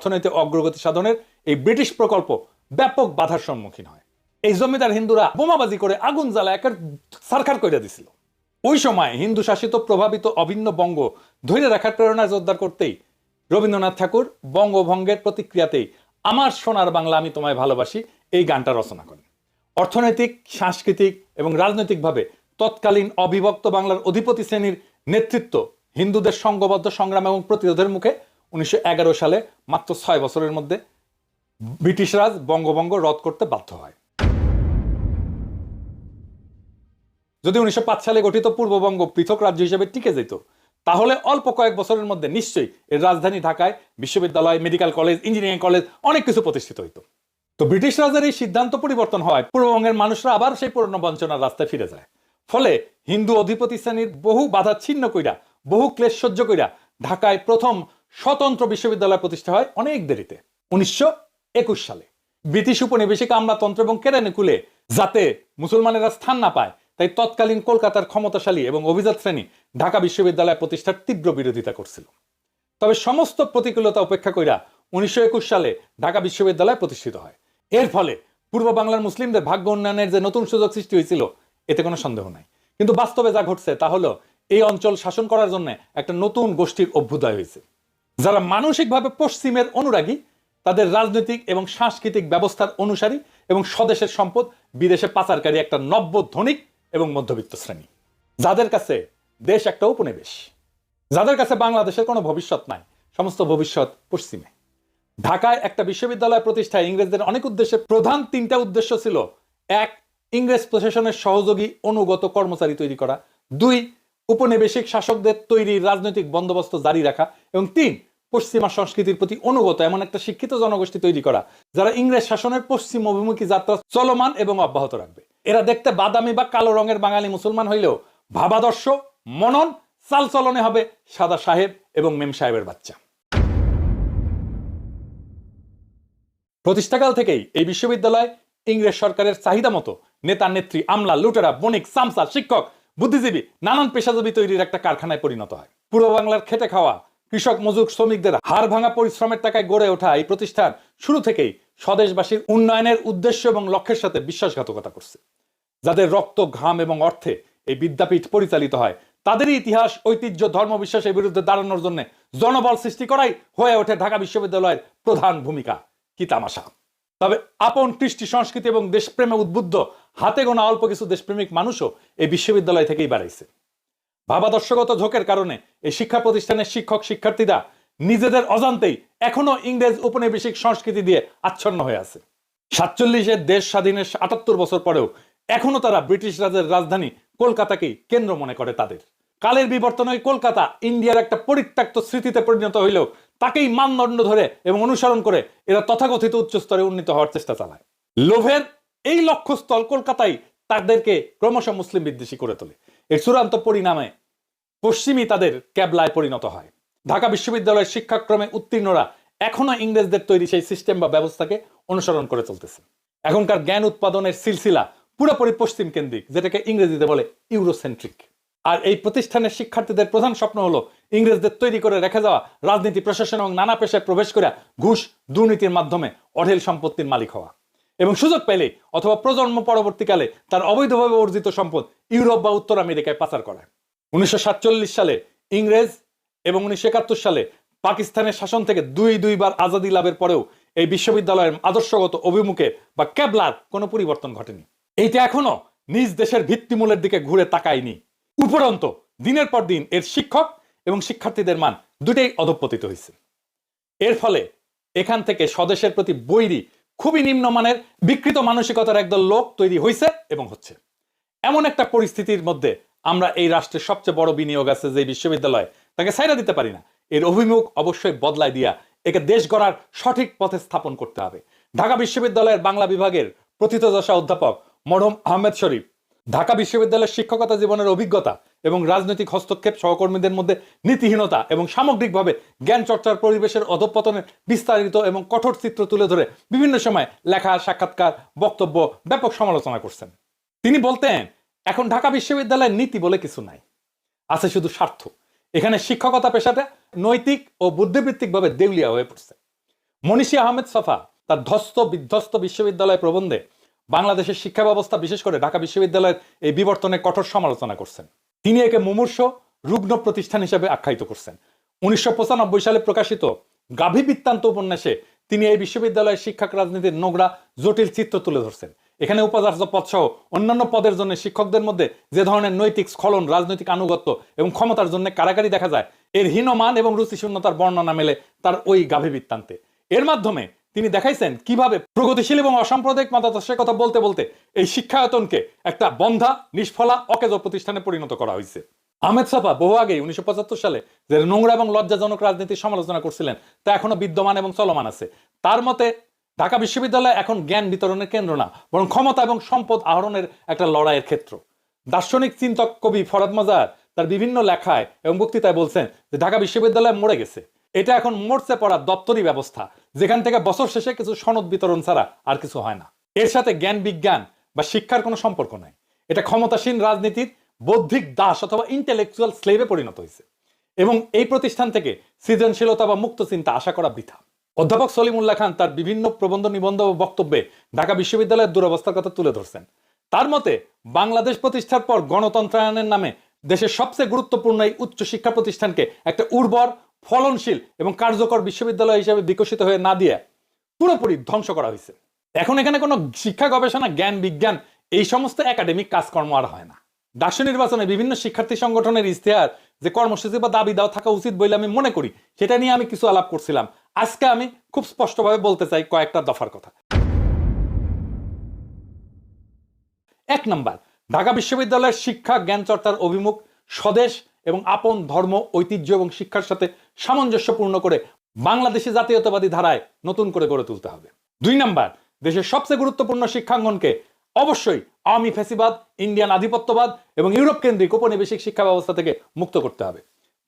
অর্থনৈতিক অগ্রগতি সাধনের এই ব্রিটিশ প্রকল্প ব্যাপক বাধার সম্মুখীন হয়। এই জমিদার হিন্দুরা বোমাবাজি করে আগুন জ্বালা একের সারখার করে দিছিল। ওই সময় হিন্দু শাসিত প্রভাবিত অভিন্ন বঙ্গ ধরে রাখার প্রেরণা জোরদার করতেই রবীন্দ্রনাথ ঠাকুর বঙ্গভঙ্গের প্রতিক্রিয়াতেই আমার সোনার বাংলা, আমি তোমায় ভালোবাসি এই গানটা রচনা করেন। অর্থনৈতিক, সাংস্কৃতিক এবং রাজনৈতিকভাবে তৎকালীন অবিভক্ত বাংলার অধিপতি শ্রেণির নেতৃত্ব হিন্দুদের সংঘবদ্ধ সংগ্রাম এবং প্রতিরোধের মুখে উনিশশো এগারো সালে মাত্র ছয় বছরের মধ্যে ব্রিটিশ রাজ বঙ্গভঙ্গ রদ করতে বাধ্য হয়। যদি উনিশশো সালে গঠিত পূর্ববঙ্গ পৃথক রাজ্য হিসেবে টিকে যেত, তাহলে অল্প কয়েক বছরের মধ্যে নিশ্চয়ই এর রাজধানী ঢাকায় বিশ্ববিদ্যালয় মেডিকেল কলেজ ইঞ্জিনিয়ারিং কলেজ অনেক কিছু প্রতিষ্ঠিত হইতো। তো ব্রিটিশ রাজের এই সিদ্ধান্ত পরিবর্তন হয় পূর্ববঙ্গের মানুষরা আবার সেই পুরনো বঞ্চনার রাস্তায় ফিরে যায়। ফলে হিন্দু অধিপতি শ্রেণির বহু বাধা ছিন্ন কইরা, বহু ক্লেশ সহ্য কইরা ঢাকায় প্রথম স্বতন্ত্র বিশ্ববিদ্যালয় প্রতিষ্ঠা হয় অনেক দেরিতে। উনিশশো একুশ সালে। ব্রিটিশ উপনিবেশিক আমলাতন্ত্র এবং কেরানিকুলে যাতে মুসলমানেরা স্থান না পায়, তাই তৎকালীন কলকাতার ক্ষমতাশালী এবং অভিজাত শ্রেণি ঢাকা বিশ্ববিদ্যালয় প্রতিষ্ঠার তীব্র বিরোধিতা করছিল। তবে সমস্ত প্রতিকূলতা উপেক্ষা কইরা উনিশশো সালে ঢাকা বিশ্ববিদ্যালয় প্রতিষ্ঠিত হয়। এর ফলে পূর্ব বাংলার মুসলিমদের ভাগ্য উন্নয়নের যে নতুন সুযোগ সৃষ্টি হয়েছিল, এতে কোনো সন্দেহ নাই। কিন্তু বাস্তবে যা ঘটছে, তা হলো এই অঞ্চল শাসন করার জন্য একটা নতুন গোষ্ঠীর অভ্যুদয় হয়েছে। যারা মানসিকভাবে পশ্চিমের অনুরাগী, তাদের রাজনৈতিক এবং সাংস্কৃতিক ব্যবস্থার অনুসারী এবং স্বদেশের সম্পদ বিদেশে পাচারকারী একটা নব্য ধনিক এবং মধ্যবিত্ত শ্রেণি। যাদের কাছে দেশ একটা উপনিবেশ, যাদের কাছে বাংলাদেশের কোনো ভবিষ্যৎ নাই, সমস্ত ভবিষ্যৎ পশ্চিমে। ঢাকায় একটা বিশ্ববিদ্যালয় প্রতিষ্ঠায় ইংরেজদের অনেক উদ্দেশ্যে প্রধান তিনটা উদ্দেশ্য ছিল, এক, ইংরেজ প্রশাসনের সহযোগী অনুগত কর্মচারী তৈরি করা, দুই উপনিবেশিক শাসকদের তৈরি রাজনৈতিক বন্দোবস্ত জারি রাখা, এবং তিন পশ্চিমা সংস্কৃতির প্রতি অনুগত এমন একটা শিক্ষিত জনগোষ্ঠী তৈরি করা, যারা ইংরেজ শাসনের পশ্চিম অভিমুখী যাত্রা চলমান এবং অব্যাহত রাখবে। এরা দেখতে বাদামি বা কালো রঙের বাঙালি মুসলমান হইলেও ভাবাদর্শ, মনন, চালচলনে হবে সাদা সাহেব এবং মেম সাহেবের বাচ্চা। প্রতিষ্ঠাকাল থেকেই এই বিশ্ববিদ্যালয় ইংরেজ সরকারের চাহিদা মতো নেতা, নেত্রী, আমলা, লুটেরা, বণিক, সামসা, শিক্ষক, বুদ্ধিজীবী, নানান পেশাজীবী তৈরির একটা কারখানায় পরিণত হয়। পূর্ব বাংলার খেটে খাওয়া কৃষক, মজুর, শ্রমিকদের হাড় ভাঙা পরিশ্রমের টাকায় গড়ে ওঠা এই প্রতিষ্ঠান শুরু থেকেই স্বদেশবাসীর উন্নয়নের উদ্দেশ্য এবং লক্ষ্যের সাথে বিশ্বাসঘাতকতা করছে। যাদের রক্ত, ঘাম এবং অর্থে এই বিদ্যাপীঠ পরিচালিত হয়, তাদেরই ইতিহাস, ঐতিহ্য, ধর্ম বিশ্বাসের বিরুদ্ধে দাঁড়ানোর জন্য জনবল সৃষ্টি করাই হয়ে ওঠে ঢাকা বিশ্ববিদ্যালয়ের প্রধান ভূমিকা। কি তামাশা? তবে আপন কৃষ্টি সংস্কৃতি এবং দেশপ্রেমে উদ্বুদ্ধ, হাতে গোনা অল্প কিছু দেশপ্রেমিক মানুষও এই বিশ্ববিদ্যালয় থেকেই বাড়াইছে। ভাবাদর্শগত ঝোঁকের কারণে এই শিক্ষা প্রতিষ্ঠানের শিক্ষক শিক্ষার্থীরা নিজেদের অজান্তেই এখনও ইংরেজ উপনিবেশিক সংস্কৃতি দিয়ে আচ্ছন্ন হয়ে আছে। সাতচল্লিশের দেশ স্বাধীনের আটাত্তর বছর পরেও এখনও তারা ব্রিটিশ রাজের রাজধানী কলকাতাকেই কেন্দ্র মনে করে তাদের। কালের বিবর্তনে কলকাতা ইন্ডিয়ার একটা পরিত্যক্ত স্মৃতিতে পরিণত হইলেও তাকেই মানদণ্ড ধরে এবং অনুসরণ করে এরা তথাকথিত উচ্চস্তরে উন্নীত হওয়ার চেষ্টা চালায়। লোভের এই লক্ষ্যস্থল কলকাতায় তাদেরকে ক্রমশ মুসলিম বিদ্বেষী করে তোলে। এর চূড়ান্ত পরিণামে পশ্চিমী তাদের ক্যাবলায় পরিণত হয়। ঢাকা বিশ্ববিদ্যালয়ের শিক্ষাক্রমে উত্তীর্ণরা এখনও ইংরেজদের তৈরি সেই সিস্টেম বা ব্যবস্থাকে অনুসরণ করে চলতেছে। এখনকার জ্ঞান উৎপাদনের সিলসিলা পুরোপুরি পশ্চিম কেন্দ্রিক, যেটাকে ইংরেজিতে বলে ইউরোসেন্ট্রিক। আর এই প্রতিষ্ঠানের শিক্ষার্থীদের প্রধান স্বপ্ন হলো ইংরেজদের তৈরি করে রেখে যাওয়া রাজনীতি প্রশাসন এবং নানা পেশায় প্রবেশ করে ঘুষ, দুর্নীতির মাধ্যমে অঢেল সম্পত্তির মালিক হওয়া। এবং সুযোগ পেলে অথবা প্রজন্ম পরবর্তীকালে তার অবৈধভাবে অর্জিত সম্পদ ইউরোপ বা উত্তর আমেরিকায় পাচার করে। উনিশশো সাতচল্লিশ সালে ইংরেজ এবং উনিশশো একাত্তর সালে পাকিস্তানের শাসন থেকে দুই দুইবার আজাদি লাভের পরেও এই বিশ্ববিদ্যালয়ের আদর্শগত অভিমুখে বা ক্যাবলার কোনো পরিবর্তন ঘটেনি। এইটা এখনও নিজ দেশের ভিত্তিমূলের দিকে ঘুরে তাকায়নি। উপরন্ত, দিনের পর দিন এর শিক্ষক এবং শিক্ষার্থীদের মান দুটেই অধপতিত হয়েছে। এর ফলে এখান থেকে স্বদেশের প্রতি বৈরী, খুবই নিম্নমানের, বিকৃত মানসিকতার একদল লোক তৈরি হয়েছে এবং হচ্ছে। এমন একটা পরিস্থিতির মধ্যে আমরা এই রাষ্ট্রের সবচেয়ে বড় বিনিয়োগ আছে যে বিশ্ববিদ্যালয়, তাকে সাইরা দিতে পারি না। এর অভিমুখ অবশ্যই বদলায় দিয়া একে দেশ গড়ার সঠিক পথে স্থাপন করতে হবে। ঢাকা বিশ্ববিদ্যালয়ের বাংলা বিভাগের প্রথিতযশা অধ্যাপক মরহম আহমেদ শরীফ, ঢাকা বিশ্ববিদ্যালয়ের শিক্ষকতা জীবনের অভিজ্ঞতা এবং রাজনৈতিক হস্তক্ষেপ সহকর্মীদের মধ্যে নীতিহীনতা এবং সামগ্রিকভাবে জ্ঞান চর্চার পরিবেশের অধপতনের বিস্তারিত এবং কঠোর চিত্র তুলে ধরে বিভিন্ন সময় লেখা, সাক্ষাৎকার, বক্তব্য ব্যাপক সমালোচনা করছেন। তিনি বলতেন এখন ঢাকা বিশ্ববিদ্যালয়ের নীতি বলে কিছু নাই। আছে শুধু স্বার্থ। এখানে শিক্ষকতা পেশাটা নৈতিক ও বুদ্ধিবৃত্তিকভাবে দেউলিয়া হয়ে পড়ছে। মনীষী আহমেদ সফা তার ধ্বস্ত বিধ্বস্ত বিশ্ববিদ্যালয় প্রবন্ধে বাংলাদেশের শিক্ষা ব্যবস্থা, বিশেষ করে ঢাকা বিশ্ববিদ্যালয়ের এই বিবর্তনের কঠোর সমালোচনা করছেন। তিনি একে মুমূর্ষ রুগ্ন প্রতিষ্ঠান হিসেবে আখ্যায়িত করছেন। উনিশশো পঁচানব্বই সালে প্রকাশিত গাভী বৃত্তান্ত উপন্যাসে তিনি এই বিশ্ববিদ্যালয়ের শিক্ষক রাজনীতির নোংরা, জটিল চিত্র তুলে ধরছেন। এখানে উপাচার্য পদ সহ অন্যান্য পদের জন্য শিক্ষকদের মধ্যে যে ধরনের নৈতিক স্খলন, রাজনৈতিক আনুগত্য এবং ক্ষমতার জন্য কারাকারি দেখা যায়, এর হীনমান এবং রুচিশূন্যতার বর্ণনা মেলে তার ওই গাভী বৃত্তান্তে এর মাধ্যমে তিনি দেখাইছেন কীভাবে প্রগতিশীল এবং অসাম্প্রদায়িক মতাদর্শের কথা বলতে বলতে এই শিক্ষায়তনকে একটা বন্ধা, নিষ্ফলা, অকেজ প্রতিষ্ঠানে পরিণত করা হয়েছে আহমেদ সাফা বহু আগে উনিশশো পঁচাত্তর সালে যে নোংরা এবং লজ্জাজনক রাজনীতির সমালোচনা করছিলেন, তা এখনও বিদ্যমান এবং চলমান আছে। তার মতে ঢাকা বিশ্ববিদ্যালয় এখন জ্ঞান বিতরণের কেন্দ্র না, বরং ক্ষমতা এবং সম্পদ আহরণের একটা লড়াইয়ের ক্ষেত্র। দার্শনিক চিন্তক কবি ফরাদ মাজার তার বিভিন্ন লেখায় এবং বক্তৃতায় বলছেন যে ঢাকা বিশ্ববিদ্যালয় মরে গেছে। এটা এখন মরচে পড়া দপ্তরি ব্যবস্থা। যেখান থেকে বছর শেষে কিছু সনদ বিতরণ ছাড়া আর কিছু হয় না। এর সাথে জ্ঞান বিজ্ঞান বা শিক্ষার কোনো সম্পর্ক নাই। এটা ক্ষমতাসীন রাজনীতির বৌদ্ধিক দাস অথবা ইন্টেলেকচুয়াল স্লেভে পরিণত হয়েছে। এবং এই প্রতিষ্ঠান থেকে সৃজনশীলতা বা মুক্ত চিন্তা আশা করা বৃথা। অধ্যাপক সলিমুল্লাহ খান তার বিভিন্ন প্রবন্ধ নিবন্ধ ও বক্তব্যে ঢাকা বিশ্ববিদ্যালয়ের দুরবস্থার কথা তুলে ধরছেন। তার মতে, বাংলাদেশ প্রতিষ্ঠার পর গণতন্ত্রায়নের নামে দেশের সবচেয়ে গুরুত্বপূর্ণ এই উচ্চ শিক্ষা প্রতিষ্ঠানকে একটা উর্বর, ফলনশীল এবং কার্যকর বিশ্ববিদ্যালয় হিসেবে বিকশিত হয়ে না দিয়ে পুরোপুরি ধ্বংস করা হয়েছে। এখন এখানে কোনো শিক্ষা গবেষণা, জ্ঞান, বিজ্ঞান এই সমস্ত একাডেমিক কাজকর্ম আর হয় না। ডাকসু নির্বাচনে বিভিন্ন শিক্ষার্থী সংগঠনের ইশতেহার যে কর্মসূচি বা দাবি দাও থাকা উচিত বলে আমি মনে করি, সেটা নিয়ে আমি কিছু আলাপ করছিলাম। আজকে আমি খুব স্পষ্টভাবে বলতে চাই কয়েকটা দফার কথা। এক নম্বর, ঢাকা বিশ্ববিদ্যালয়ের শিক্ষা জ্ঞান চর্চার অভিমুখ, স্বদেশ এবং আপন ধর্ম, ঐতিহ্য এবং শিক্ষার সাথে সামঞ্জস্যপূর্ণ করে বাংলাদেশি জাতীয়তাবাদী ধারায় নতুন করে গড়ে তুলতে হবে। দুই নাম্বার, দেশের সবচেয়ে গুরুত্বপূর্ণ শিক্ষাঙ্গনকে অবশ্যই আওয়ামী ফ্যাসিবাদ, ইন্ডিয়ান আধিপত্যবাদ এবং ইউরোপ কেন্দ্রিক উপনিবেশিক শিক্ষা ব্যবস্থা থেকে মুক্ত করতে হবে।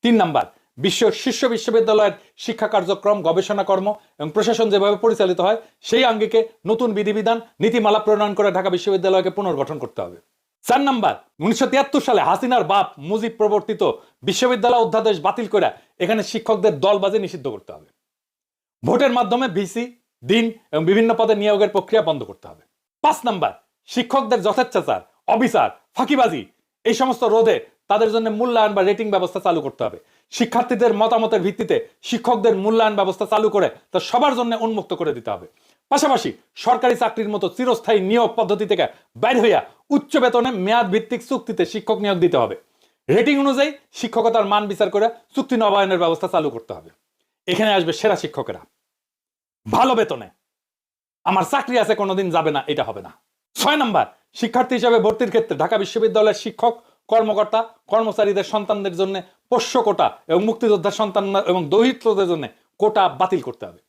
তিন নাম্বার বিশ্ব শীর্ষ বিশ্ববিদ্যালয়ের শিক্ষা কার্যক্রম, গবেষণা কর্ম এবং প্রশাসন যেভাবে পরিচালিত হয়, সেই আঙ্গিকে নতুন বিধিবিধান, নীতিমালা প্রণয়ন করে ঢাকা বিশ্ববিদ্যালয়কে পুনর্গঠন করতে হবে। চার নাম্বার, উনিশশো সালে হাসিনার বাপ মুজিব প্রবর্তিত বিশ্ববিদ্যালয় অধ্যাদেশ বাতিল করে এখানে শিক্ষকদের দলবাজি নিষিদ্ধ করতে হবে। ভোটের মাধ্যমে ভিসি দিন এবং বিভিন্ন পদে নিয়োগের প্রক্রিয়া বন্ধ করতে হবে। পাঁচ নাম্বার, শিক্ষকদের যথেচ্ছাচার, অবিচার, ফাঁকিবাজি, এই সমস্ত রোধে তাদের জন্য মূল্যায়ন বা রেটিং ব্যবস্থা চালু করতে হবে। শিক্ষার্থীদের মতামতের ভিত্তিতে শিক্ষকদের মূল্যায়ন ব্যবস্থা চালু করে তা সবার জন্য উন্মুক্ত করে দিতে হবে। পাশাপাশি সরকারি চাকরির মতো চিরস্থায়ী নিয়োগ পদ্ধতি থেকে বাইর হইয়া উচ্চ বেতনে মেয়াদ ভিত্তিক চুক্তিতে শিক্ষক নিয়োগ দিতে হবে। রেটিং অনুযায়ী শিক্ষকতার মান বিচার করে চুক্তি নবায়নের ব্যবস্থা চালু করতে হবে। এখানে আসবে সেরা শিক্ষকেরা। ভালো বেতনে। আমার চাকরি আছে, কোনোদিন যাবে না, এটা হবে না। ছয় নম্বর, শিক্ষার্থী হিসাবে ভর্তির ক্ষেত্রে ঢাকা বিশ্ববিদ্যালয়ের শিক্ষক কর্মকর্তা, কর্মচারীদের সন্তানদের জন্য পোষ্য কোটা এবং মুক্তিযোদ্ধার সন্তান এবং দৌহিত্রদের জন্য কোটা বাতিল করতে হবে।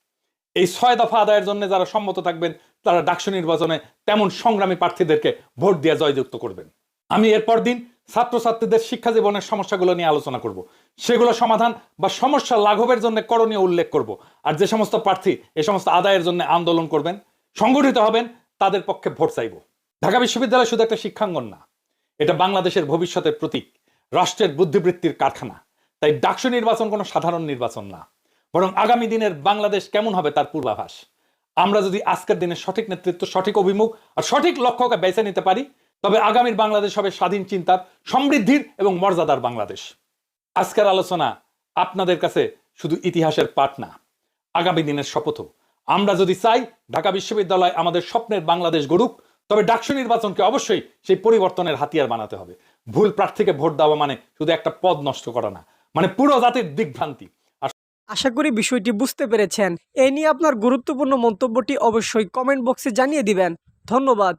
এই ছয় দফা আদায়ের জন্য যারা সম্মত থাকবেন, তারা ডাকসু নির্বাচনে তেমন সংগ্রামী প্রার্থীদেরকে ভোট দিয়ে জয়যুক্ত করবেন। আমি এরপর দিন ছাত্রছাত্রীদের শিক্ষা জীবনের সমস্যাগুলো নিয়ে আলোচনা করব। সেগুলো সমাধান বা সমস্যা লাঘবের জন্য করণীয় উল্লেখ করব। আর যে সমস্ত প্রার্থী এ সমস্ত আদায়ের জন্য আন্দোলন করবেন, সংগঠিত হবেন, তাদের পক্ষে ভোট চাইব। ঢাকা বিশ্ববিদ্যালয় শুধু একটা শিক্ষাঙ্গন না এটা বাংলাদেশের ভবিষ্যতের প্রতীক, রাষ্ট্রের বুদ্ধিবৃত্তির কারখানা। তাই ডাকসু নির্বাচন কোনো সাধারণ নির্বাচন না, বরং আগামী দিনের বাংলাদেশ কেমন হবে তার পূর্বাভাস। আমরা যদি আজকের দিনের সঠিক নেতৃত্ব, সঠিক অভিমুখ আর সঠিক লক্ষ্যকে বেছে নিতে পারি, তবে আগামীর বাংলাদেশ হবে স্বাধীন, চিন্তার, সমৃদ্ধির এবং মর্যাদার বাংলাদেশ। আজকের আলোচনা আপনাদের কাছে শুধু ইতিহাসের পাঠ না, আগামী দিনের শপথও। আমরা যদি চাই ঢাকা বিশ্ববিদ্যালয় আমাদের স্বপ্নের বাংলাদেশ গড়ুক তবে ডাকসু নির্বাচনকে অবশ্যই সেই পরিবর্তনের হাতিয়ার বানাতে হবে। ভুল প্রার্থীকে ভোট দেওয়া মানে শুধু একটা পদ নষ্ট করা না মানে পুরো জাতির দিকভ্রান্তি। আশা করি বিষয়টি বুঝতে পেরেছেন। এ নিয়ে আপনার গুরুত্বপূর্ণ মন্তব্যটি অবশ্যই কমেন্ট বক্সে জানিয়ে দিবেন। ধন্যবাদ।